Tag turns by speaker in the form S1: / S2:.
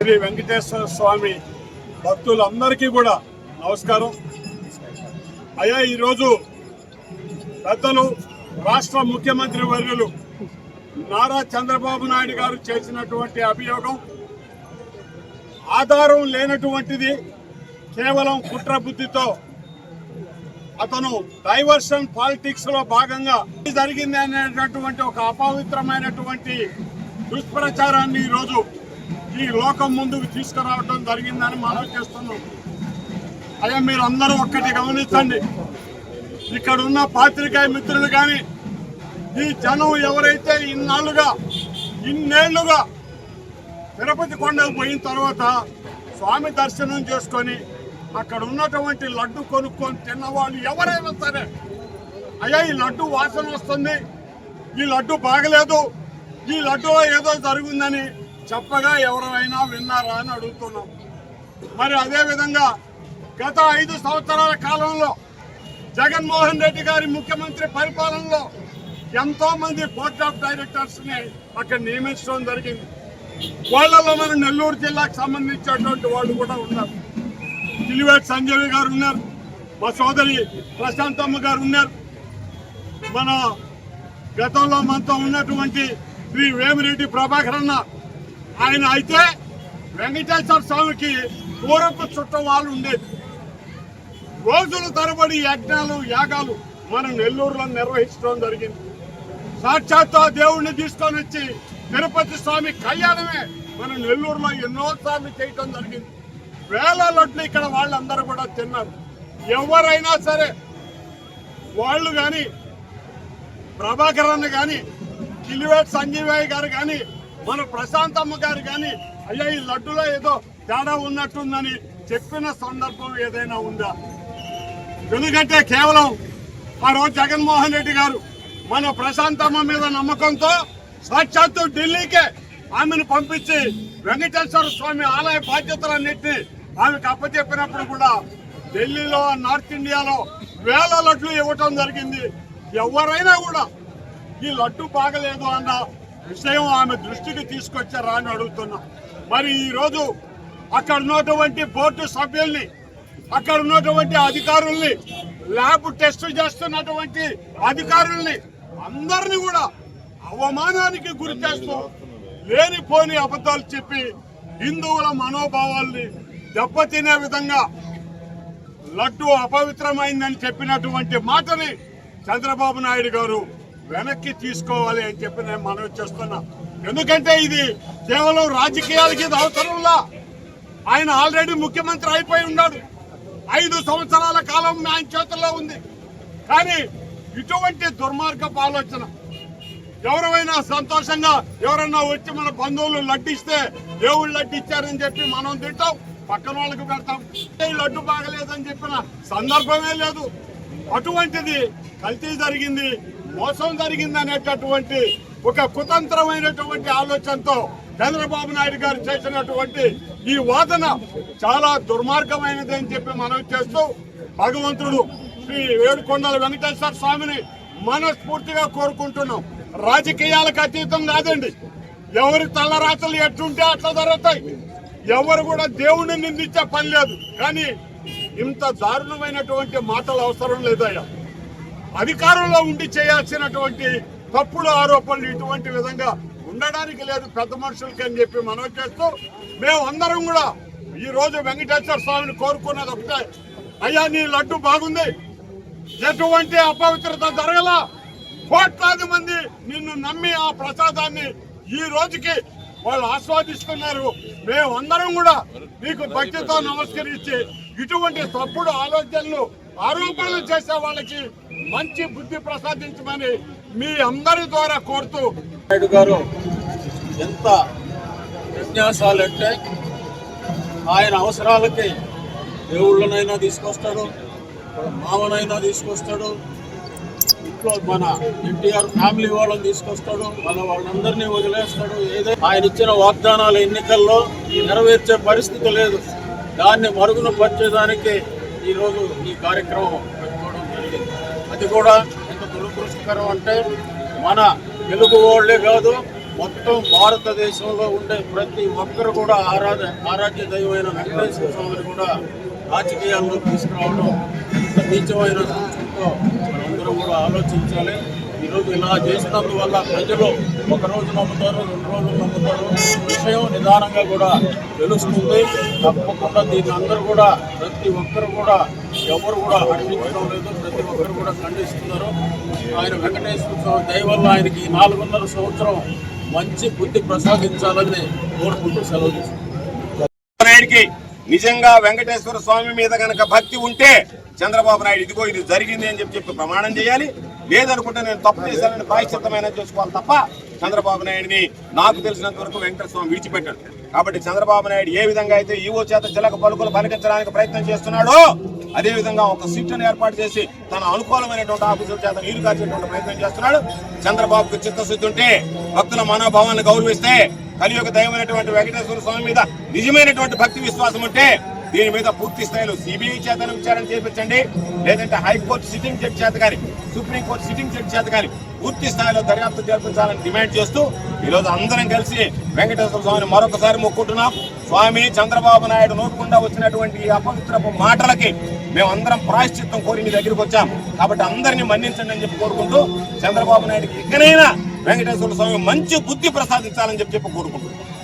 S1: శ్రీ వెంకటేశ్వర స్వామి భక్తులందరికీ కూడా నమస్కారం. అయ్యా ఈరోజు పెద్దలు రాష్ట్ర ముఖ్యమంత్రి వర్యులు నారా చంద్రబాబు నాయుడు గారు చేసినటువంటి అభియోగం ఆధారం లేనటువంటిది కేవలం కుట్రబుద్ధితో అతను డైవర్షన్ పాలిటిక్స్లో భాగంగా జరిగింది అనేటటువంటి ఒక అపవిత్రమైనటువంటి దుష్ప్రచారాన్ని ఈరోజు ఈ లోకం ముందుకు తీసుకురావడం జరిగిందని మనం చేస్తున్నాం. అయ్యా మీరు అందరూ ఒక్కటి గమనించండి. ఇక్కడ ఉన్న పాత్రికాయ మిత్రులు కానీ ఈ జనం ఎవరైతే ఇన్నాళ్ళుగా ఇన్నేళ్ళుగా తిరుపతి కొండకు పోయిన తర్వాత స్వామి దర్శనం చేసుకొని అక్కడ ఉన్నటువంటి లడ్డు కొనుక్కొని తిన్నవాళ్ళు ఎవరైనా సరే అయ్యా ఈ లడ్డు వాసన వస్తుంది ఈ లడ్డు బాగలేదు ఈ లడ్డులో ఏదో జరుగుందని చెప్పగా ఎవరైనా విన్నారా అని అడుగుతున్నాం. మరి అదేవిధంగా గత ఐదు సంవత్సరాల కాలంలో జగన్మోహన్ రెడ్డి గారి ముఖ్యమంత్రి పరిపాలనలో ఎంతో మంది బోర్డ్ ఆఫ్ డైరెక్టర్స్ని అక్కడ నియమించడం జరిగింది. వాళ్ళలో మన నెల్లూరు జిల్లాకు సంబంధించినటువంటి వాళ్ళు కూడా ఉన్నారు. కిలివేట్ సంజయ్ గారు ఉన్నారు. మా సోదరి ప్రశాంతమ్మ గారు ఉన్నారు. మన గతంలో మనతో ఉన్నటువంటి శ్రీ వేమిరెడ్డి ప్రభాకర్ అన్న. ఆయన అయితే వెంకటేశ్వర స్వామికి పూరపు చుట్టం వాళ్ళు ఉండేది. రోజుల తరబడి యజ్ఞాలు యాగాలు మనం నెల్లూరులో నిర్వహించడం జరిగింది. సాక్షాత్ దేవుణ్ణి తీసుకొని వచ్చి తిరుపతి స్వామి కళ్యాణమే మనం నెల్లూరులో ఎన్నో సార్లు చేయటం జరిగింది. వేల లడ్లు ఇక్కడ వాళ్ళందరూ కూడా తిన్నారు. ఎవరైనా సరే వాళ్ళు కానీ ప్రభాకర్ అన్న కానీ కిలివేట్ సంజీవయ్య గారు కానీ మన ప్రశాంతమ్మ గారు కానీ అయ్యా ఈ లడ్డులో ఏదో తేడా ఉన్నట్టుందని చెప్పిన సందర్భం ఏదైనా ఉందా? ఎందుకంటే కేవలం ఆ రోజు జగన్మోహన్ రెడ్డి గారు మన ప్రశాంతమ్మ మీద నమ్మకంతో సాక్షాత్తు ఢిల్లీకే ఆమెను పంపించి వెంకటేశ్వర స్వామి ఆలయ బాధ్యతలన్నింటినీ ఆమెకు అప్పచెప్పినప్పుడు కూడా ఢిల్లీలో నార్త్ ఇండియాలో వేల లడ్లు ఇవ్వటం జరిగింది. ఎవరైనా కూడా ఈ లడ్డు బాగలేదు అన్న విషయం ఆమె దృష్టికి తీసుకొచ్చారా అని అడుగుతున్నా. మరి ఈరోజు అక్కడ ఉన్నటువంటి బోర్డు సభ్యుల్ని అక్కడ ఉన్నటువంటి అధికారుల్ని ల్యాబ్ టెస్ట్ చేస్తున్నటువంటి అధికారుల్ని అందరిని కూడా అవమానానికి గురి చేస్తూ లేనిపోని అబద్ధాలు చెప్పి హిందువుల మనోభావాల్ని దెబ్బతినే విధంగా లడ్డు అపవిత్రమైందని చెప్పినటువంటి మాటని చంద్రబాబు నాయుడు గారు వెనక్కి తీసుకోవాలి అని చెప్పి నేను మనవి చేస్తున్నా. ఎందుకంటే ఇది కేవలం రాజకీయాలకి ఇది అవసరంలా. ఆయన ఆల్రెడీ ముఖ్యమంత్రి అయిపోయి ఉన్నాడు. ఐదు సంవత్సరాల కాలం ఆయన చేతుల్లో ఉంది. కానీ ఇటువంటి దుర్మార్గపు ఆలోచన ఎవరైనా సంతోషంగా ఎవరైనా వచ్చి మన బంధువులు లడ్డిస్తే దేవుళ్ళు లడ్డిచ్చారని చెప్పి మనం తింటాం. పక్కన వాళ్ళకి పెడతాం. లడ్డు బాగలేదని చెప్పిన సందర్భమే లేదు. అటువంటిది కల్తీ జరిగింది మోసం జరిగింది అనేటటువంటి ఒక కుతంత్రమైనటువంటి ఆలోచనతో చంద్రబాబు నాయుడు గారు చేసినటువంటి ఈ వాదన చాలా దుర్మార్గమైనది అని చెప్పి మనం చేస్తూ భగవంతుడు శ్రీ ఏడుకొండల వెంకటేశ్వర స్వామిని మనస్ఫూర్తిగా కోరుకుంటున్నాం. రాజకీయాలకు అతీతం కాదండి. ఎవరి తలరాతలు ఎట్లుంటే అట్లా జరుగుతాయి. ఎవరు కూడా దేవుణ్ణి నిందించే పని లేదు. కానీ ఇంత దారుణమైనటువంటి మాటలు అవసరం లేదయ్యా. అధికారంలో ఉండి చేయాల్సినటువంటి తప్పుడు ఆరోపణలు ఇటువంటి విధంగా ఉండడానికి లేదు పెద్ద మనుషులకి అని చెప్పి మనం చేస్తూ మేము అందరం కూడా ఈ రోజు వెంకటేశ్వర స్వామిని కోరుకున్నది ఒకటే. అయ్యా నీ లడ్డు బాగుంది. ఎటువంటి అపవిత్రత జరగల. కోట్లాది మంది నిన్ను నమ్మి ఆ ప్రసాదాన్ని ఈ రోజుకి వాళ్ళు ఆస్వాదిస్తున్నారు. మేమందరం కూడా మీకు భక్తితో నమస్కరించి ఇటువంటి తప్పుడు ఆలోచనలు ఆరోపణలు చేసే వాళ్ళకి మంచి బుద్ధి ప్రసాదించమని మీ అందరి ద్వారా కోరుతూ
S2: నాయుడు గారు ఎంత విన్యాసాలంటే ఆయన అవసరాలకి దేవుళ్ళనైనా తీసుకొస్తాడు మామనైనా తీసుకొస్తాడు ఇంట్లో మన ఎన్టీఆర్ ఫ్యామిలీ వాళ్ళని తీసుకొస్తాడు మన వాళ్ళందరినీ వదిలేస్తాడు. ఏదైనా ఆయన ఇచ్చిన వాగ్దానాలు ఎన్నికల్లో నెరవేర్చే పరిస్థితి లేదు. దాన్ని మరుగున పరిచేదానికి ఈరోజు ఈ కార్యక్రమం పెట్టుకోవడం అది కూడా ఎంత దురదృష్టకరం అంటే మన తెలుగు వాళ్ళే కాదు మొత్తం భారతదేశంలో ఉండే ప్రతి ఒక్కరు కూడా ఆరాధ ఆరాధ్య దైవమైన వెంకటేశ్వర స్వామిని కూడా రాజకీయాల్లో తీసుకురావడం ఎంత నీచమైన సంస్కృతితో మనందరం కూడా ఆలోచించాలి. ఈరోజు ఇలా చేసినందువల్ల ప్రజలు ఒక రోజు నమ్ముతారు రెండు రోజులు నమ్ముతారు విషయం నిదానంగా కూడా తెలుస్తుంది. తప్పకుండా దీన్ని అందరూ కూడా ప్రతి ఒక్కరు కూడా ఎవరు కూడా హర్షించడం లేదు. ప్రతి ఒక్కరు కూడా ఖండిస్తున్నారు. ఆయన వెంకటేశ్వర స్వామి దయ వల్ల ఆయనకి ఈ నాలుగున్నర సంవత్సరం మంచి బుద్ధి ప్రసాదించాలని కోరుకుంటూ సెలవు
S3: చేస్తున్నారు నిజంగా వెంకటేశ్వర స్వామి మీద కనుక భక్తి ఉంటే చంద్రబాబు నాయుడు ఇదిగో ఇది జరిగింది అని చెప్పి చెప్పి ప్రమాణం చేయాలి. లేదనుకుంటే నేను తప్పు చేశానని ప్రాయశ్చిత్తమైన చేసుకోవాలి తప్ప చంద్రబాబు నాయుడిని నాకు తెలిసినంత వరకు వెంకటస్వామి విడిచిపెట్టాడు. కాబట్టి చంద్రబాబు నాయుడు ఏ విధంగా అయితే ఈవో చేత చిలక పలుకులు పలికించడానికి ప్రయత్నం చేస్తున్నాడో అదేవిధంగా ఒక సీట్ను ఏర్పాటు చేసి తన అనుకూలమైనటువంటి ఆఫీసుల చేత నీరు కాచేటువంటి ప్రయత్నం చేస్తున్నాడు. చంద్రబాబుకు చిత్తశుద్ధి ఉంటే భక్తుల మనోభావాన్ని గౌరవిస్తే కలియుగ దైవమైనటువంటి వెంకటేశ్వర స్వామి మీద నిజమైనటువంటి భక్తి విశ్వాసం ఉంటే దీని మీద పూర్తి స్థాయిలో సిబిఐ చేత విచారణ చేపించండి. లేదంటే హైకోర్టు సిట్టింగ్ జడ్జి చేత కానీ సుప్రీంకోర్టు సిట్టింగ్ జడ్జి చేత కానీ పూర్తి స్థాయిలో దర్యాప్తు జరిపించాలని డిమాండ్ చేస్తూ ఈరోజు అందరం కలిసి వెంకటేశ్వర స్వామిని మరొకసారి మొక్కుంటున్నాం స్వామి చంద్రబాబు నాయుడు నోటుకుండా వచ్చినటువంటి ఈ అపవిత్రపు మాటలకి మేమందరం ప్రాయశ్చిత్తం కోరి మీ దగ్గరికి వచ్చాం కాబట్టి అందరినీ మన్నించండి అని చెప్పి కోరుకుంటూ చంద్రబాబు నాయుడుకి ఇకనైనా వెంకటేశ్వర స్వామి మంచి బుద్ధి ప్రసాదించాలని చెప్పి చెప్పి కోరుకుంటున్నాను